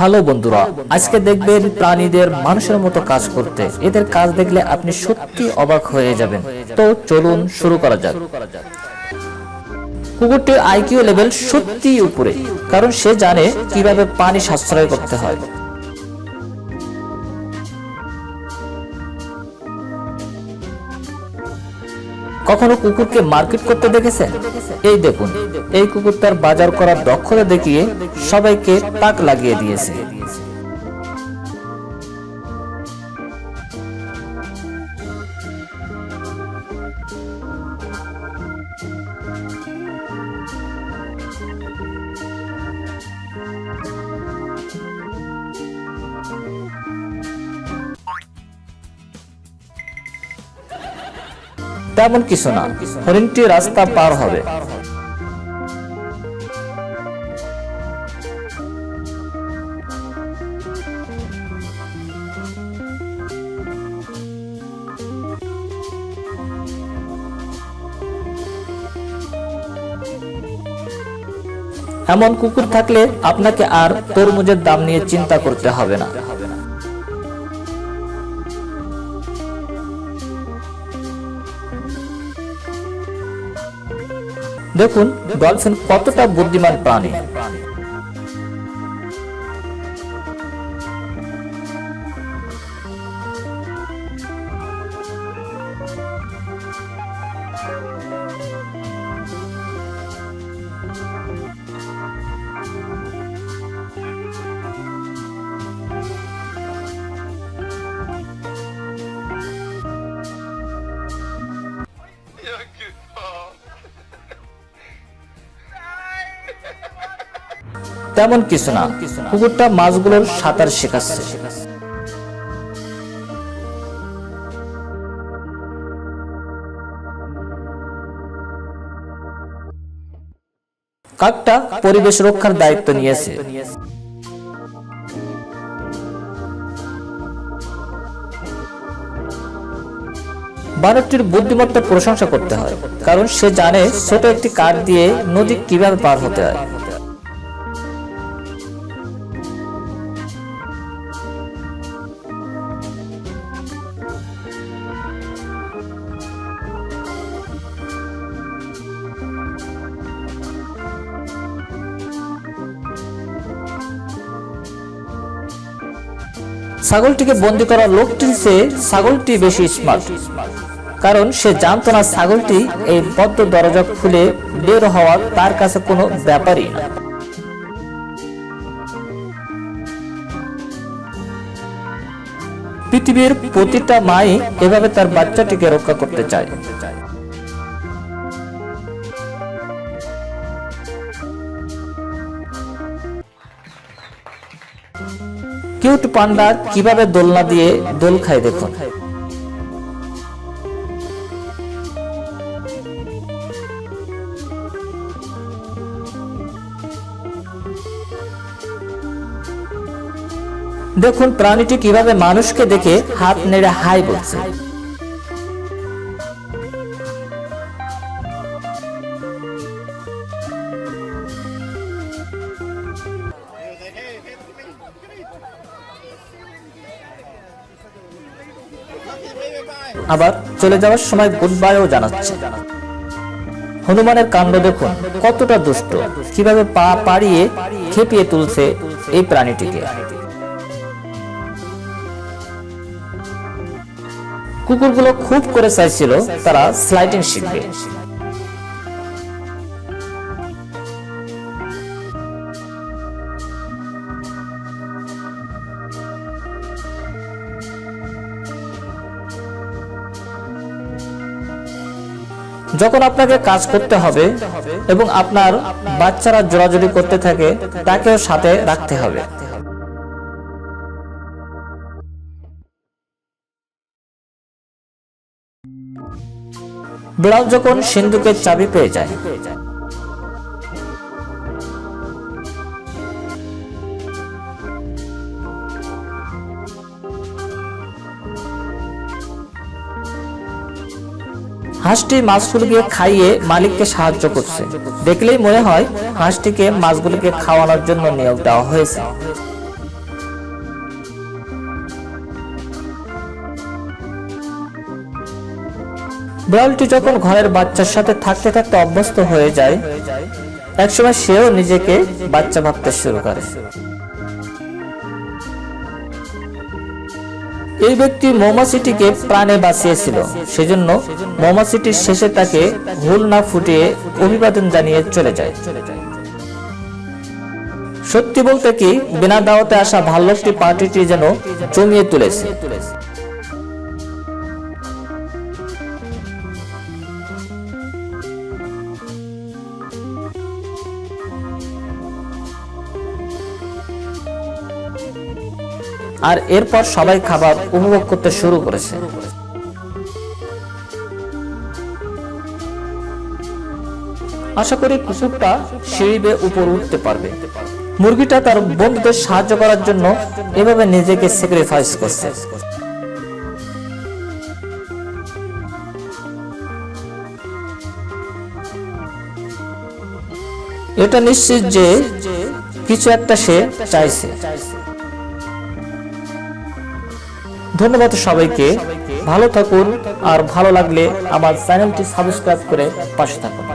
Hello বন্ধুরা, আজকে দেখবেন প্রাণীদের মানুষের মতো কাজ করতে। এদের কাজ দেখলে আপনি সত্যি অবাক হয়ে যাবেন। তো চলুন শুরু করা যাক। কুকুরটির আইকিউ লেভেল সত্যি উপরে, কারণ সে জানে কীভাবে পানি সাশ্রয় করতে হয়। কখনো কুকুরকে মার্কেট করতে দেখেছেন? এই দেখুন এই কুকুর তার বাজার করার দক্ষতা দেখিয়ে সবাইকে তাক লাগিয়ে দিয়েছে। তেমন কিছু না, হরিণটি রাস্তা পার হবে। এমন কুকুর থাকলে আপনাকে আর তরমুজের দাম নিয়ে চিন্তা করতে হবে না। দেখুন, ডলফিন কতটা বুদ্ধিমান প্রাণী। তেমন কিছু না। কুকুরটা মাছগুলোর সাঁতার শেখাচ্ছে। কাকটা পরিবেশ রক্ষার দায়িত্ব নিয়েছে। বানরটির বুদ্ধিমত্তার প্রশংসা করতে হয়, কারণ সে জানে ছোট একটি কাঠ দিয়ে নদী কীভাবে পার হতে হয়। ছাগলটিকে বন্দি করা লোকটির চেয়ে ছাগলটি বেশি স্মার্ট কারণ সে জানতো না ছাগলটি এই বদ্ধ দরজা খুলে বের হওয়া তার কাছে কোনো ব্যাপারই না। পৃথিবীর প্রতিটা মাই এভাবে তার বাচ্চাটিকে রক্ষা করতে চায়। কিউট পান্ডা কীভাবে দোলনা দিয়ে দোল খায় দেখুন। দেখুন, প্রাণীটি কীভাবে মানুষকে দেখে হাত নেড়ে হাই বলছে। আবার চলে যাওয়ার সময় গুড বাইও জানাচ্ছে। হনুমানের কাণ্ড দেখুন, কতটা দুষ্ট। কীভাবে পা পাড়িয়ে খেপিয়ে তুলছে এই প্রাণীটিকে। কুকুরগুলো খুব করে চাইছিল তারা স্লাইডিং শিখবে। যখন আপনাকে কাজ করতে হবে এবং আপনার বাচ্চারা জোরাজুরি করতে থাকে, তাকেও সাথে রাখতে হবে। বিড়াল যখন সিন্ধুকের চাবি পেয়ে যায় হাঁসটি মাছগুলিকে খাইয়ে মালিককে সাহায্য করছে। দেখলেই মনে হয় হাঁসটিকে মাছগুলিকে খাওয়ানোর জন্য নিয়োগ দেওয়া হয়েছে। বিড়ালটি যখন ঘরের বাচ্চার সাথে থাকতে থাকতে অভ্যস্ত হয়ে যায়, একসময় সেও নিজেকে বাচ্চা ভাবতে শুরু করে। এই ব্যক্তি মৌমাছিটিকে প্রাণে বাঁচিয়েছিল। সেজন্য মৌমাছিটির শেষে তাকে ভুল না ফুটিয়ে অভিবাদন জানিয়ে চলে যায়। সত্যি বলতে কি, বিনা দাওয়াতে আসা ভাল্লুকটি পার্টিটি যেন জমিয়ে তুলেছে। আর এরপর সবাই খাবার উপভোগ করতে শুরু করেছে। আশা করি কুকুরটা সিঁড়ি বেয়ে উপর উঠতে পারবে। মুরগিটা তার বন্ধুদের সাহায্য করার জন্য এভাবে নিজেকে স্যাক্রিফাইস করছে। এটা নিশ্চিত যে কিছু একটা সে চাইছে। ধন্যবাদ সবাইকে। ভালো থাকুন আর ভালো লাগলে আমার চ্যানেলটি সাবস্ক্রাইব করে পাশে থাকুন।